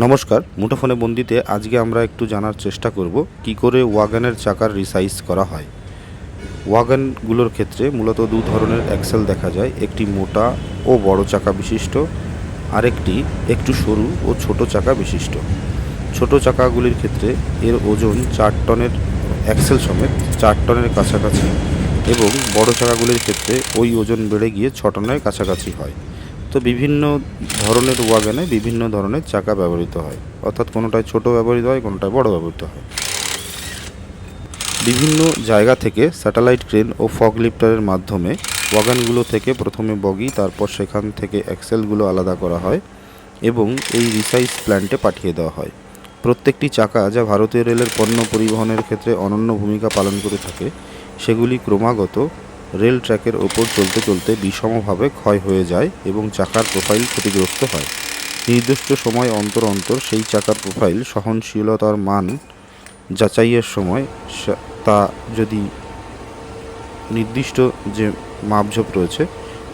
নমস্কার, মুঠোফোনে বন্দিতে আজকে আমরা একটু জানার চেষ্টা করব কি করে ওয়াগানের চাকার রিসাইজ করা হয়। ওয়াগানগুলোর ক্ষেত্রে মূলত দু ধরনের অ্যাক্সেল দেখা যায়, একটি মোটা ও বড় চাকা বিশিষ্ট, আরেকটি একটু সরু ও ছোট চাকা বিশিষ্ট। ছোট চাকাগুলির ক্ষেত্রে এর ওজন চার টনের অ্যাক্সেল সমেত চার টনের কাছাকাছি এবং বড় চাকাগুলির ক্ষেত্রে ওই ওজন বেড়ে গিয়ে ছ টনের কাছাকাছি হয়। তো বিভিন্ন ধরনের ওয়াগানে বিভিন্ন ধরনের চাকা ব্যবহৃত হয়। অর্থাৎ কোনোটায় ছোট ব্যবহৃত হয়, কোনোটায় বড় ব্যবহৃত হয়। বিভিন্ন জায়গা থেকে স্যাটেলাইট ক্রেন ও ফগ লিফটারের মাধ্যমে ওয়াগানগুলো থেকে প্রথমে বগি, তারপর সেখান থেকে অ্যাক্সেলগুলো আলাদা করা হয় এবং এই রিসাইজ প্ল্যান্টে পাঠিয়ে দেওয়া হয়। প্রত্যেকটি চাকা যা ভারতীয় রেলের পণ্য পরিবহনের ক্ষেত্রে অনন্য ভূমিকা পালন করে থাকে, সেগুলি ক্রমাগত রেল ট্র্যাকের ওপর চলতে চলতে বিষমভাবে ক্ষয় হয়ে যায় এবং চাকার প্রোফাইল ক্ষতিগ্রস্ত হয়। নির্দিষ্ট সময় অন্তর অন্তর সেই চাকার প্রোফাইল সহনশীলতার মান যাচাইয়ের সময় তা যদি নির্দিষ্ট যে মাপঝোপ রয়েছে,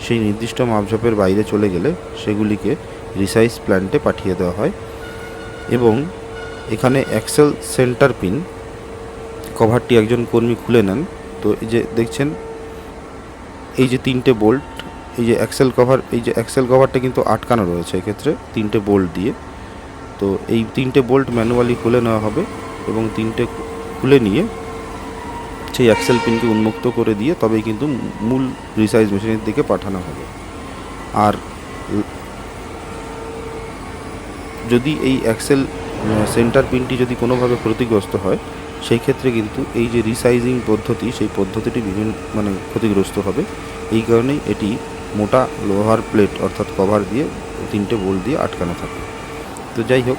সেই নির্দিষ্ট মাপঝোপের বাইরে চলে গেলে সেগুলিকে রিসাইজ প্ল্যান্টে পাঠিয়ে দেওয়া হয় এবং এখানে অ্যাক্সেল সেন্টার পিন কভারটি একজন কর্মী খুলে নেন। তো এই যে দেখছেন এই যে তিনটে বোল্ট এই যে অ্যাক্সেল কভার এই যে অ্যাক্সেল কভারটা কিন্তু আটকানো রয়েছে এক্ষেত্রে তিনটে বোল্ট দিয়ে। তো এই তিনটে বোল্ট ম্যানুয়ালি খুলে নেওয়া হবে এবং তিনটে খুলে নিয়ে সেই অ্যাক্সেল পিনকে উন্মুক্ত করে দিয়ে তবেই কিন্তু মূল রিসাইজ মেশিনের দিকে পাঠানো হবে। আর যদি এই অ্যাক্সেল সেন্টার পিনটি যদি কোনোভাবে ক্ষতিগ্রস্ত হয় সেই ক্ষেত্রে কিন্তু এই যে রিসাইজিং পদ্ধতি সেই পদ্ধতিটি বিভিন্ন মানে ক্ষতিগ্রস্ত হবে। এই কারণেই এটি মোটা লোহার প্লেট অর্থাৎ কভার দিয়ে তিনটে বোল দিয়ে আটকানো থাকে। তো যাই হোক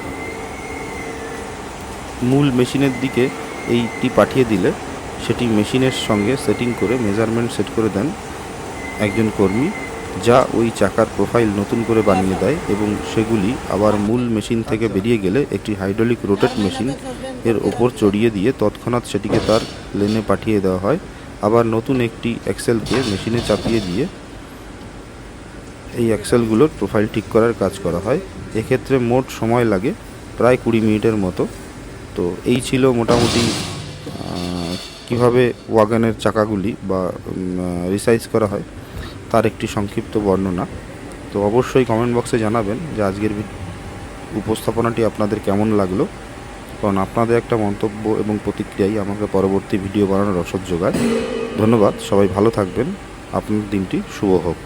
মূল মেশিনের দিকে এইটি পাঠিয়ে দিলে সেটি মেশিনের সঙ্গে সেটিং করে মেজারমেন্ট সেট করে দেন একজন কর্মী যা ওই চাকার প্রোফাইল নতুন করে বানিয়ে দেয় এবং সেগুলি আবার মূল মেশিন থেকে বেরিয়ে গেলে একটি হাইড্রোলিক রোটেট মেশিন এর ওপর চড়িয়ে দিয়ে তৎক্ষণাৎ সেটিকে তার লেনে পাঠিয়ে দেওয়া হয়। আবার নতুন একটি অ্যাক্সেলকে মেশিনে চাপিয়ে দিয়ে এই অ্যাক্সেলগুলোর প্রোফাইল ঠিক করার কাজ করা হয়। এক্ষেত্রে মোট সময় লাগে প্রায় কুড়ি মিনিটের মতো। তো এই ছিল মোটামুটি কীভাবে ওয়াগানের চাকাগুলি বা রিসাইজ করা হয়। তার একটি সংক্ষিপ্ত বর্ণনা। তো অবশ্যই কমেন্ট বক্সে জানাবেন যে আজকের উপস্থাপনাটি আপনাদের কেমন লাগল। কারণ আপনাদের একটা মন্তব্য এবং প্রতিক্রিয়াই আমাকে পরবর্তী ভিডিও বানানোর রসদ যোগায় ধন্যবাদ, সবাই ভালো থাকবেন। আপনার দিনটি শুভ হোক।